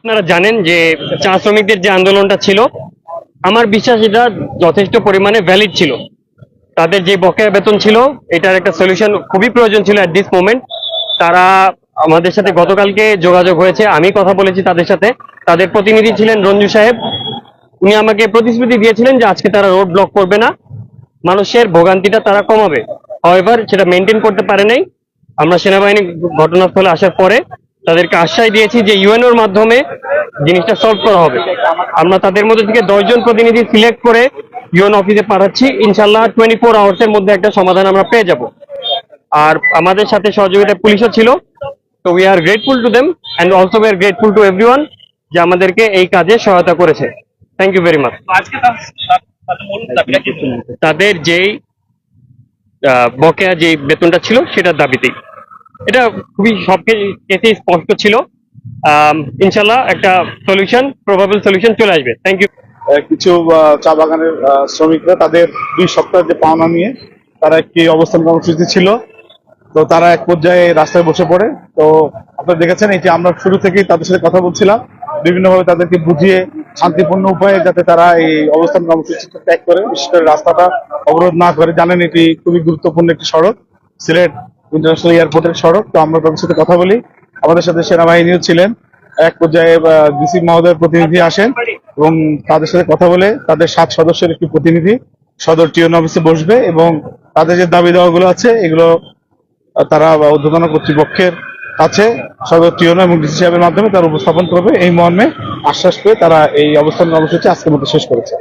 আপনারা জানেন যে চা শ্রমিকদের যে আন্দোলনটা ছিল, আমার বিশ্বাস এটা যথেষ্ট পরিমাণে ভ্যালিড ছিল। তাদের যে বকেয়া বেতন ছিল, এটার একটা সলিউশন খুবই প্রয়োজন ছিল অ্যাট দিস মোমেন্ট তারা আমাদের সাথে গতকালকে যোগাযোগ হয়েছে, আমি কথা বলেছি তাদের সাথে। তাদের প্রতিনিধি ছিলেন রঞ্জু সাহেব। উনি আমাকে প্রতিশ্রুতি দিয়েছিলেন যে আজকে তারা রোড ব্লক করবে না। মানুষের ভোগান্তিটা তারা কমাবে। হয়বার সেটা মেনটেন করতে পারে নাই। আমরা সেনাবাহিনী ঘটনাস্থলে আসার পরে তাদেরকে আশ্বাস দিয়েছি যে ইউএনওর মাধ্যমে জিনিসটা সলভ করা হবে। আমরা তাদের মধ্যে থেকে দশজন প্রতিনিধি সিলেক্ট করে ইউএন অফিসে পাঠাচ্ছি। ইনশাল্লাহ টোয়েন্টি ফোর আওয়ার্সের মধ্যে একটা সমাধান আমরা পেয়ে যাব। আর আমাদের সাথে সহযোগিতা পুলিশও ছিল। তো we are grateful to them and also we are grateful to everyone যে আমাদেরকে এই কাজে সহায়তা করেছে। থ্যাংক ইউ ভেরি মাচ তাদের যেই বকেয়া যে বেতনটা ছিল, সেটার দাবিতেই। এটা খুবই সব কেসেই স্পষ্ট ছিল। ইনশাল্লাহ একটা সলিউশন প্রবাবল সলিউশন চলে আসবে। থ্যাংক ইউ কিছু চা বাগানের শ্রমিকরা তাদের দুই সপ্তাহের যে পাওনা নিয়ে তারা একটি অবস্থান কর্মসূচি ছিল। তো তারা এক পর্যায়ে রাস্তায় বসে পড়ে। তো আপনারা দেখেছেন এটি আমরা শুরু থেকেই তাদের সাথে কথা বলছিলাম। বিভিন্নভাবে তাদেরকে বুঝিয়ে শান্তিপূর্ণ উপায়ে যাতে তারা এই অবস্থান কর্মসূচিটা ত্যাগ করে, বিশেষ করে রাস্তাটা অবরোধ না করে। জানেন, এটি খুবই গুরুত্বপূর্ণ একটি সড়ক। সিলেট ইন্টারন্যাশনাল এয়ারপোর্টের সড়ক, তো আমরা তাদের সাথে কথা বলি। আমাদের সাথে সেনাবাহিনীও ছিলেন। এক পর্যায়ে ডিসি মহোদয়ের প্রতিনিধি আসেন এবং তাদের সাথে কথা বলে তাদের সাত সদস্যের একটি প্রতিনিধি সদর টিওন অফিসে বসবে এবং তাদের যে দাবি দেওয়াগুলো আছে, এগুলো তারা ঊর্ধ্বতন কর্তৃপক্ষের কাছে সদর টিওন এবং ডিসি সাহেবের মাধ্যমে তারা উপস্থাপন করবে। এই মর্মে আশ্বাস পেয়ে তারা এই অবস্থান কর্মসূচি আজকের মধ্যে শেষ করেছে।